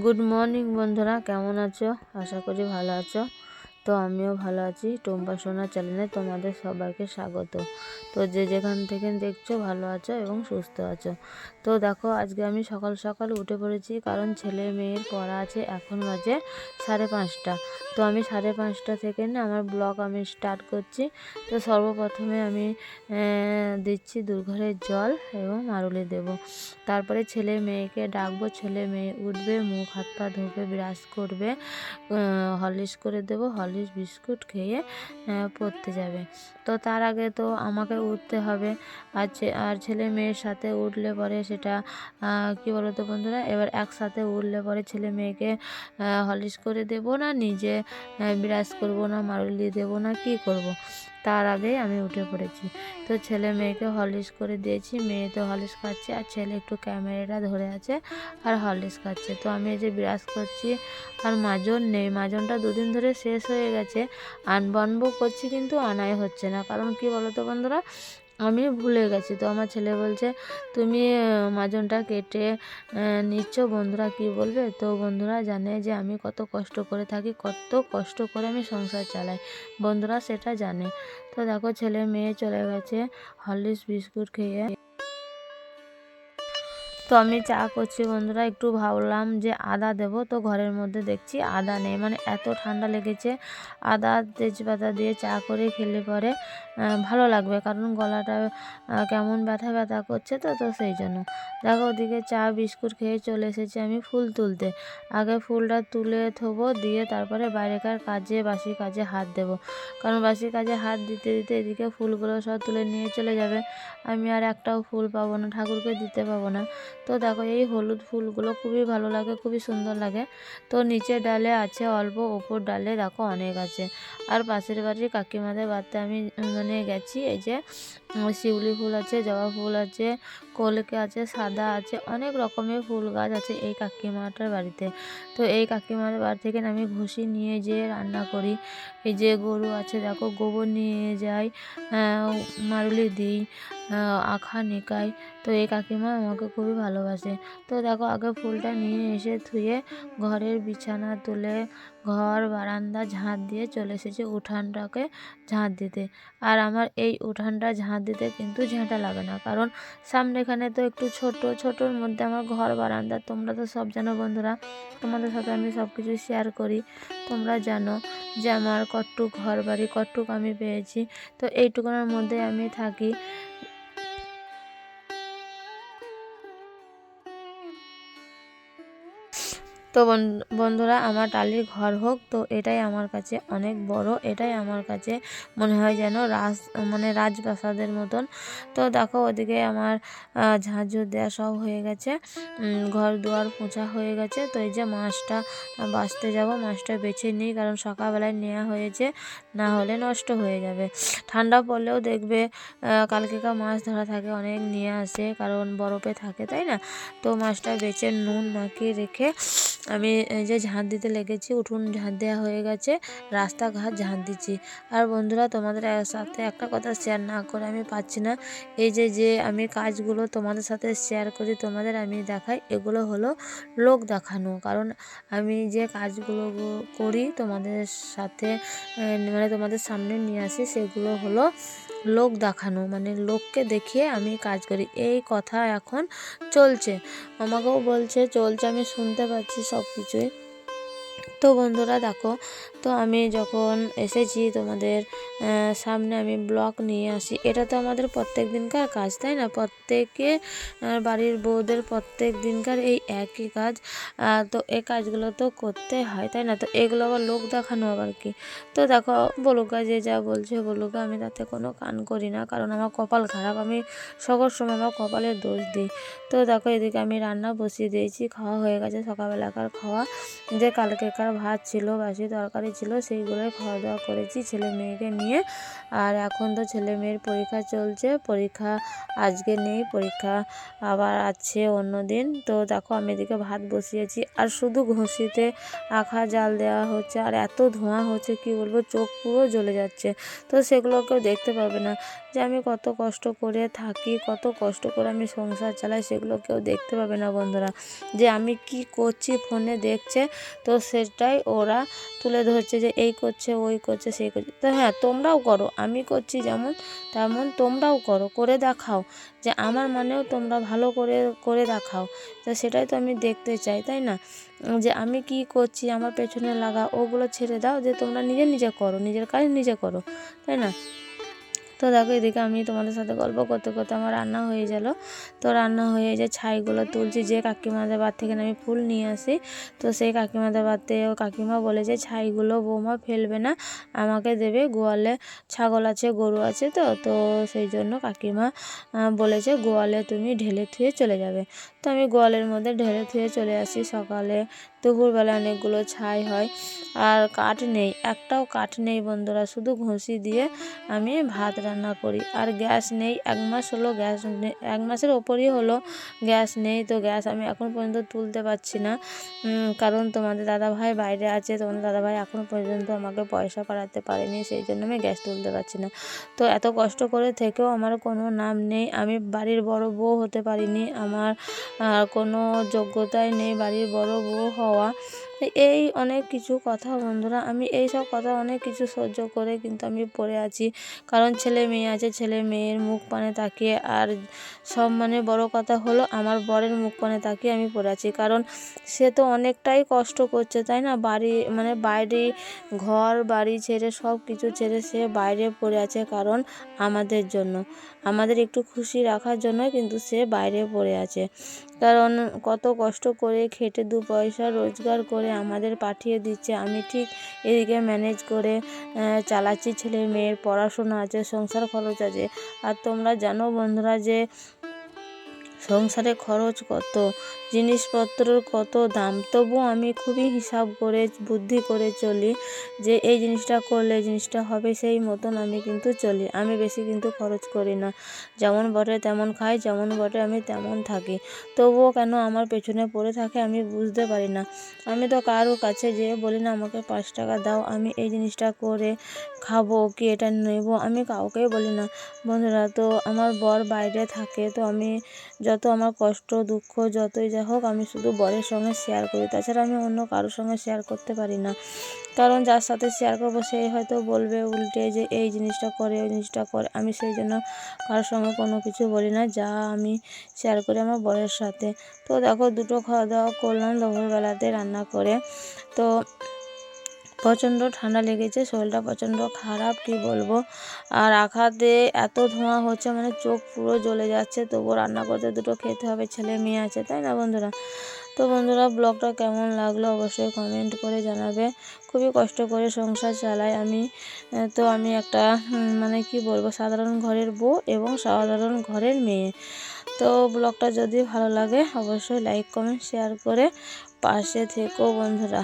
Good morning বন্ধুরা। কেমন আছো? আশা করি ভালো আছো। তো আমিও ভালো আছি। টুম্পা সোনা চ্যানেলে তোমাদের সবাইকে স্বাগত। তো যে যেখান থেকে দেখছ ভালো আছো এবং সুস্থ আছো। তো দেখো, আজকে আমি সকাল সকাল উঠে পড়েছি কারণ ছেলে মেয়ের পড়া আছে এখন বাজে সাড়ে পাঁচটা। তো আমি সাড়ে পাঁচটা থেকে না আমার ব্লগ আমি স্টার্ট করছি। তো সর্বপ্রথমে আমি দিচ্ছি দুর্ঘরের জল এবং মারুলি দেব। তারপরে ছেলে মেয়েকে ডাকবো, ছেলে মেয়ে উঠবে, মুখ, হাত, পা ধোবে, ব্রাশ করবে হলিস করে দেবো হলিস বিস্কুট খেয়ে পড়তে যাবে। তো তার আগে তো আমাকে উঠতে হবে আর আর ছেলে মেয়ের সাথে উঠলে পরে সেটা কি বলতো বন্ধুরা এবার একসাথে উঠলে পরে ছেলে মেয়েকে হলিশ করে দেব না, নিজে বিরাজ করব না, মারুলি দেব না, কি করব। তার আগেই আমি উঠে পড়েছি। তো ছেলে মেয়েকে হলিস করে দিয়েছি, মেয়ে তো হলিস খাচ্ছে আর ছেলে একটু ক্যামেরাটা ধরে আছে আর হলিস খাচ্ছে। তো আমি এই যে বিরাজ করছি আর মাজন নেই, মাজনটা দুদিন ধরে শেষ হয়ে গেছে। আনবানবো করছি কিন্তু আনাই হচ্ছে না। কারণ কি বলতো বন্ধুরা? আমি ভুলে গেছি তো। আমার ছেলে বলছে, তুমি মাজনটা কেটে নিচ্ছ, বন্ধুরা কি বলবে? তো বন্ধুরা জানে যে আমি কত কষ্ট করে থাকি, কত কষ্ট করে আমি সংসার চালাই। বন্ধুরা সেটা জানে। তো দেখো, ছেলে মেয়ে চলে গেছে, হরলিক্স বিস্কুট খেয়ে তো আমি চা করছি বন্ধুরা, একটু ভাবলাম যে আদা দেব, তো ঘরের মধ্যে দেখছি আদা নেই মানে এত ঠান্ডা লেগেছে। আদা তেজপাতা দিয়ে চা করে খেলে পরে ভালো লাগবে, কারণ গলাটা কেমন ব্যথা ব্যথা করছে তো তো সেই জন্য। দেখো ওদিকে চা, বিস্কুট খেয়ে চলে এসেছি আমি ফুল তুলতে। আগে ফুলটা তুলে থবো দিয়ে তারপরে বাইরেকার কাজে বাসি কাজে হাত দেব। কারণ বাসি কাজে হাত দিতে দিতে এদিকে ফুলগুলো সব তুলে নিয়ে চলে যাবে। আমি আর একটাও ফুল পাবো না, ঠাকুরকে দিতে পাবো না। তো দেখো, এই হলুদ ফুলগুলো খুবই ভালো লাগে, খুবই সুন্দর লাগে। তো নিচে ডালে আছে অল্প, ওপর ডালে দেখো অনেক আছে। আর পাশের বাড়ির কাকিমাদের বাড়িতে আমি মানে গেছি, এই যে শিউলি ফুল আছে, জবা ফুল আছে, কলকে আছে, সাদা আছে, অনেক রকমের ফুল গাছ আছে এই কাকিমাটার বাড়িতে। তো এই কাকিমার বাড়ি থেকে আমি ঘষি নিয়ে যেয়ে রান্না করি। এই যে গরু আছে, দেখো, গোবর নিয়ে যাই মারুলি দিই আখা নিকাই। তো এই কাকিমা আমাকে খুবই ভালোবাসে। তো দেখো, আগে ফুলটা নিয়ে এসে ধুয়ে ঘরের বিছানা তুলে ঘর, বারান্দা, ঝাঁট দিয়ে চলে এসেছে উঠানটাকে ঝাঁট দিতে। আর আমার এই উঠানটা ঝাঁট দিতে কিন্তু ঝাঁটা লাগে না। কারণ সামনেখানে তো একটু ছোট, ছোটোর মধ্যে আমার ঘর, বারান্দা, তোমরা তো সব জানো বন্ধুরা। তোমাদের সাথে আমি সব কিছু শেয়ার করি। তোমরা জানো যে আমার কট্টুক ঘর বাড়ি কট্টুক আমি পেয়েছি। তো এইটুকুনের মধ্যে আমি থাকি। তো বন্ধুরা, আমার টালির ঘর হোক, তো এটাই আমার কাছে অনেক বড়, এটাই আমার কাছে মনে হয় যেন রাজ মানে রাজপ্রাসাদের মতন। তো দেখো, ওদিকে আমার ঝাঁঝুর দেওয়া সব হয়ে গেছে। ঘর দুয়ার পোঁছা হয়ে গেছে। তো এই যে মাছটা বাঁচতে যাব, মাছটা বেছে নিই, কারণ সকালবেলায় নেওয়া হয়েছে, না হলে নষ্ট হয়ে যাবে। ঠান্ডা পড়লেও দেখবে কালকেকার মাছ ধরা থাকে, অনেক নিয়ে আসে, কারণ বরফে থাকে, তাই না? তো মাছটা বেছে নুন মাখিয়ে রেখে আমি এই যে ঝাঁট দিতে লেগেছি, উঠুন ঝাঁট দেওয়া হয়ে গেছে, রাস্তাঘাট ঝাঁট দিচ্ছি। আর বন্ধুরা, তোমাদের সাথে একটা কথা শেয়ার না করে আমি পাচ্ছি না। এই যে যে আমি কাজগুলো তোমাদের সাথে শেয়ার করি, তোমাদের আমি দেখাই, এগুলো হলো লোক দেখানো। কারণ আমি যে কাজগুলো করি তোমাদের সাথে মানে তোমাদের সামনে নিয়ে আসি, সেগুলো হলো লোক দেখানো। মানে লোককে দেখিয়ে আমি কাজ করি। এই কথা এখন চলছে। আমাকেও বলছে, চলছে, আমি শুনতে পাচ্ছি সব কিছুই তো বন্ধুরা দেখো, তো আমি যখন এসেছি তোমাদের সামনে আমি ব্লগ নিয়ে আসি, এটা তো আমাদের প্রত্যেক দিনকার কাজ, তাই না? প্রত্যেকে বাড়ির বউদের প্রত্যেক দিনকার এই একই কাজ তো এই কাজগুলো তো করতে হয়, তাই না? তো এগুলো আবার লোক দেখানো আবার কি? তো দেখো, বলুকা যে যা বলছে বলুকা আমি তাতে কোনো কান করি না, কারণ আমার কপাল খারাপ, আমি সকল সময় আমার কপালের দোষ দিই। তো দেখো, এদিকে আমি রান্না বসিয়ে দিয়েছি, খাওয়া হয়ে গেছে সকালবেলাকার খাওয়া, যে কালকেকার ভাত ছিল, বাসি তরকারি ছিল, সেইগুলোই খাওয়া দাওয়া করেছি ছেলে মেয়েকে নিয়ে। আর এখন তো ছেলে মেয়ের পরীক্ষা চলছে, পরীক্ষা আজকে নেই, পরীক্ষা আবার আছে অন্য দিন। তো দেখো আমি এদিকে ভাত বসিয়েছি, আর শুধু ঘষিতে আখা জাল দেওয়া হচ্ছে, আর এত ধোঁয়া হচ্ছে, কি বলব, চোখ পুরো জ্বলে যাচ্ছে। তো সেগুলো কেউ দেখতে পাবে না, যে আমি কত কষ্ট করে থাকি, কত কষ্ট করে আমি সংসার চালাই, সেগুলো কেউ দেখতে পাবে না বন্ধুরা। যে আমি কি করছি, ফোনে দেখছে, তো সেটাই ওরা তুলে ধরছে যে এই করছে, ওই করছে, সেই করছে। তো হ্যাঁ তোমরাও করো, আমি করছি যেমন তেমন তোমরাও করো, করে দেখাও যে আমার মানেও তোমরা ভালো করে করে দেখাও। তো সেটাই তো আমি দেখতে চাই, তাই না? যে আমি কি করছি, আমার পেছনে লাগা ওগুলো ছেড়ে দাও, যে তোমরা নিজে নিজে করো, নিজের কাজ নিজে করো, তাই না? তো দেখো, এদিকে আমি তোমাদের সাথে গল্প করতে করতে আমার রান্না হয়ে গেল। তো রান্না হয়ে যে ছাইগুলো তুলছি, যে কাকিমাদের বাড়ি থেকে আমি ফুল নিয়ে আসি, তো সেই কাকিমাদের ও কাকিমা বলে যে, ছাইগুলো বৌমা ফেলবে না, আমাকে দেবে গোয়ালে ছাগল আছে, গরু আছে তো। তো সেই জন্য কাকিমা বলেছে গোয়ালে তুমি ঢেলে থুয়ে চলে যাবে। তো আমি গোয়ালের মধ্যে ঢেলে থুয়ে চলে আসি। সকালে দুপুরবেলা অনেকগুলো ছাই হয়, আর কাঠ নেই, একটাও কাঠ নেই বন্ধুরা, শুধু ঘষি দিয়ে আমি ভাত রান্না করি। আর গ্যাস নেই, এক মাস হলো গ্যাস এক মাসের ওপরই হলো গ্যাস নেই। তো গ্যাস আমি এখন পর্যন্ত তুলতে পারছি না। কারণ তোমাদের দাদাভাই বাইরে আছে, তোমাদের দাদাভাই এখনও পর্যন্ত আমাকে পয়সা পাঠাতে পারেনি, সেই জন্য আমি গ্যাস তুলতে পারছি না। তো এত কষ্ট করে থেকেও আমার কোনো নাম নেই। আমি বাড়ির বড় বউ হতে পারিনি। আমার কোনো যোগ্যতাই নেই বাড়ির বড় বউ হওয়া। এই অনেক কিছু কথা বন্ধুরা, আমি এই সব কথা অনেক কিছু সহ্য করে কিন্তু আমি পড়ে আছি। কারণ ছেলে মেয়ে আছে, ছেলে মেয়ের মুখ পানে তাকিয়ে আর সব মানে বড় কথা হলো আমার বরের মুখ পানে তাকিয়ে আমি পড়ে আছি। কারণ সে তো অনেকটাই কষ্ট করছে, তাই না? বাড়ি মানে বাইরে ঘর, বাড়ি ছেড়ে সব কিছু ছেড়ে সে বাইরে পড়ে আছে কারণ আমাদের জন্য। আমাদের একটু খুশি রাখার জন্য কিন্তু সে বাইরে পড়ে আছে। কারণ কত কষ্ট করে খেটে দু পয়সা রোজগার করে আমাদের পাঠিয়ে দিচ্ছে। আমি ঠিক এদিকে ম্যানেজ করে চালাচ্ছি। ছেলে মেয়ের পড়াশোনা আছে, সংসার খরচ আছে। আর তোমরা জানো বন্ধুরা যে সংসারে খরচ কত, জিনিসপত্রের কত দাম, তবুও আমি খুবই হিসাব করে, বুদ্ধি করে চলি যে এই জিনিসটা করলে জিনিসটা হবে সেই মতন আমি কিন্তু চলি। আমি বেশি কিন্তু খরচ করি না। যেমন বটে তেমন খাই, যেমন বটে আমি তেমন থাকি। তবুও কেন আমার পেছনে পড়ে থাকে আমি বুঝতে পারি না। আমি তো কারোর কাছে যেয়ে বলি, না, আমাকে পাঁচ টাকা দাও, আমি এই জিনিসটা করে খাব, কি এটা নেব? আমি কাউকেই বলি না। বন্ধুরা, তো আমার বর বাইরে থাকে, তো আমি যত আমার কষ্ট, দুঃখ, যতই যা হোক, আমি শুধু বরের সঙ্গে শেয়ার করি। তাছাড়া আমি অন্য কারোর সঙ্গে শেয়ার করতে পারি না। কারণ যার সাথে শেয়ার করব সেই হয়তো বলবে উল্টে যে, এই জিনিসটা করে ওই জিনিসটা করে। আমি সেই জন্য কারোর সঙ্গে কোনো কিছু বলি না, যা আমি শেয়ার করি আমার বরের সাথে। তো দেখো, দুটো খাওয়া দাওয়া করলাম, দুপুরবেলাতে রান্না করে। তো প্রচণ্ড ঠান্ডা লেগেছে, শরীরটা প্রচণ্ড খারাপ, কি বলব? আর আঘাতে এত ধোঁয়া হচ্ছে মানে চোখ পুরো জ্বলে যাচ্ছে, তবুও রান্না করতে দুটো খেতে হবে, ছেলে মেয়ে আছে, তাই না বন্ধুরা? তো বন্ধুরা, ব্লগটা কেমন লাগল অবশ্যই কমেন্ট করে জানাবে। খুবই কষ্ট করে সংসার চালাই আমি। তো আমি একটা মানে কি বলব, সাধারণ ঘরের বউ এবং সাধারণ ঘরের মেয়ে। তো ব্লগটা যদি ভালো লাগে, অবশ্যই লাইক কমেন্ট শেয়ার করে পাশে থেকো বন্ধুরা।